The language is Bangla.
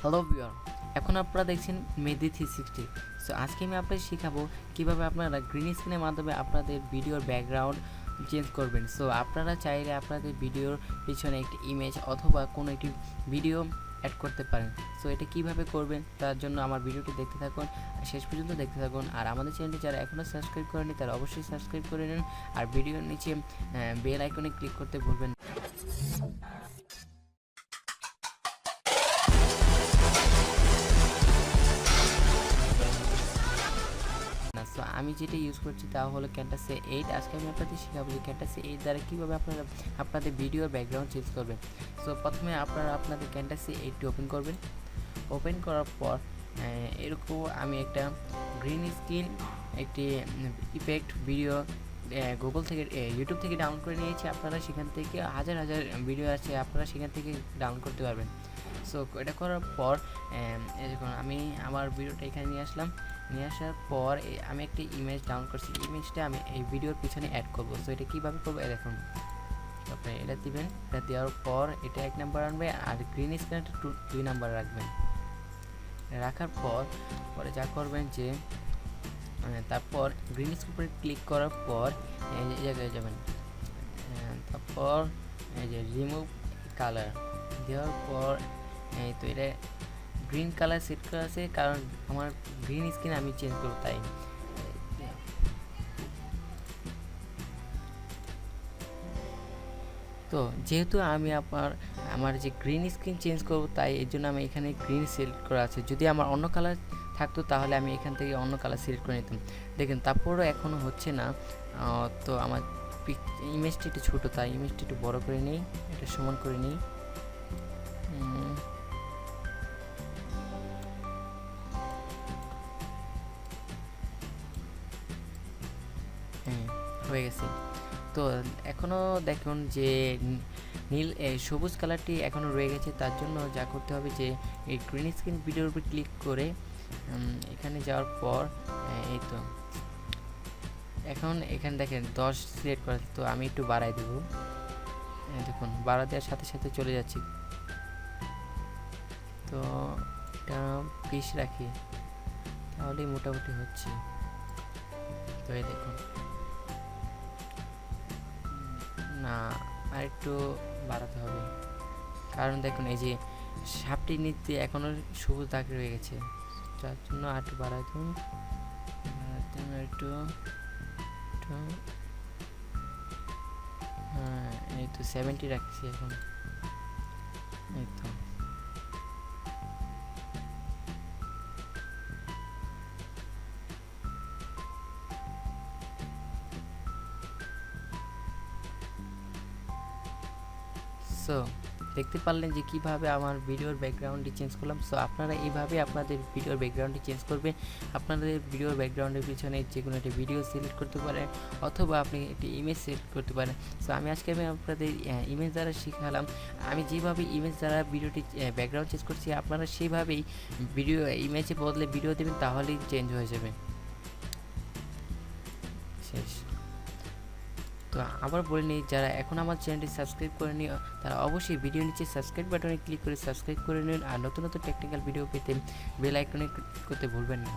হ্যালো বিয়ার এখন আপনারা দেখছেন মেদি থ্রি সিক্সটি সো আজকে আমি আপনাদের শেখাবো কীভাবে আপনারা গ্রিন স্ক্রিনের মাধ্যমে আপনাদের ভিডিওর ব্যাকগ্রাউন্ড চেঞ্জ করবেন। সো আপনারা চাইলে আপনাদের ভিডিওর পিছনে একটি ইমেজ অথবা কোনো একটি ভিডিও অ্যাড করতে পারেন। সো এটা কীভাবে করবেন তার জন্য আমার ভিডিওটি দেখতে থাকুন, শেষ পর্যন্ত দেখতে থাকুন। আর আমাদের চ্যানেলটি যারা এখনও সাবস্ক্রাইব করেনি তারা অবশ্যই সাবস্ক্রাইব করে নিন। আর ভিডিওর নিচে বেল আইকনে ক্লিক করতে ভুলবেন না। আমি যেটা ইউজ করছি তা হলো ক্যান্টাসে এইট আজকে আমি আপনাদের শেখাবো যে ক্যান্টাসে এইট দ্বারা কীভাবে আপনারা আপনাদের ভিডিওর ব্যাকগ্রাউন্ড চেঞ্জ করবেন। সো প্রথমে আপনারা আপনাদের ক্যান্টাসে এইটটি ওপেন করবেন। ওপেন করার পর এরকম আমি একটা গ্রিন স্ক্রিন একটি ইফেক্ট ভিডিও গুগল থেকে ইউটিউব থেকে ডাউনলোড করে নিয়েছি। আপনারা সেখান থেকে হাজার হাজার ভিডিও আছে, আপনারা সেখান থেকে ডাউনলোড করতে পারবেন। সো এটা করার পর আমি আমার ভিডিওটা এখানে নিয়ে আসলাম। নিয়ে আসার পর আমি একটি ইমেজ ডাউনলোড করছি। ইমেজটা আমি এই ভিডিওর পিছনে অ্যাড করব। সো এটা কীভাবে করব? দেখুন। তারপরে এটা দিবেন। এটা দেওয়ার পর এটা এক নাম্বার আনবে আর গ্রিন স্ক্রিনটা দুই নাম্বার রাখবেন। রাখার পর পরে যা করবেন যে আহ, তারপর গ্রিন স্ক্রিন ক্লিক করার পর এই জায়গায় যাবেন। তারপর এই যে রিমুভ কালার দেওয়ার পর এই তো এটা গ্রিন কালার সেট করা আছে, কারণ আমার গ্রিন স্ক্রিন আমি চেঞ্জ করব তাই। তো যেহেতু আমি আপনার, আমার যে গ্রিন স্ক্রিন চেঞ্জ করব তাই, এর জন্য আমি এখানে গ্রিন সিলেক্ট করা আছে। যদি আমার অন্য কালার থাকতো তাহলে আমি এখান থেকে অন্য কালার সিলেক্ট করে নিতাম। দেখেন, তারপরও এখনও হচ্ছে না। তো আমার ইমেজটা একটু ছোটো, তাই ইমেজটা একটু বড় করে নিই, এটা সমান করে নিই। হ্যাঁ গেছে। তো এখনও দেখুন যে নীল সবুজ কালারটি এখনও রয়ে গেছে। তার জন্য যা করতে হবে যে, এই গ্রিন স্ক্রিন ভিডিওর উপর ক্লিক করে এখানে যাওয়ার পর এই তো। এখন এখানে দেখেন, দশ সিলেক্ট করা তো আমি একটু বাড়াই দেব। দেখুন, বাড়া দেওয়ার সাথে সাথে চলে যাচ্ছি। তো এটা বিশ রাখি। তাহলেই মোটামুটি হচ্ছে। তো এই দেখুন। না আর একটু বাড়াতে হবে। কারণ দেখুন, এই যে সাপটি নিতে এখনও সবুজ দাগ রয়ে গেছে। যার জন্য আর একটু বাড়াই দিন। একটু হ্যাঁ এই তো সেভেন্টি রাখছি এখন। এই তো। সো দেখতে পারলেন যে কীভাবে আমার ভিডিওর ব্যাকগ্রাউন্ডটি চেঞ্জ করলাম। সো আপনারা এইভাবে আপনাদের ভিডিওর ব্যাকগ্রাউন্ডটি চেঞ্জ করবেন। আপনাদের ভিডিওর ব্যাকগ্রাউন্ডের পিছনে যে কোনো একটি ভিডিও সিলেক্ট করতে পারেন অথবা আপনি একটি ইমেজ সিলেক্ট করতে পারেন। সো আমি আজকে আমি আপনাদের ইমেজ দ্বারা শিখালাম। আমি যেভাবে ইমেজ দ্বারা ভিডিওটি ব্যাকগ্রাউন্ড চেঞ্জ করছি, আপনারা সেইভাবেই ভিডিও ইমেজে বদলে ভিডিও দেবেন, তাহলেই চেঞ্জ হয়ে যাবে। শেষ। তো আবার বলে নিই, যারা এখন আমার চ্যানেলটি সাবস্ক্রাইব করে নিও তারা অবশ্যই ভিডিও নিচে সাবস্ক্রাইব বাটনে ক্লিক করে সাবস্ক্রাইব করে নিন আর নতুন নতুন টেকনিক্যাল ভিডিও পেতে বেল আইকনে ক্লিক করতে ভুলবেন না।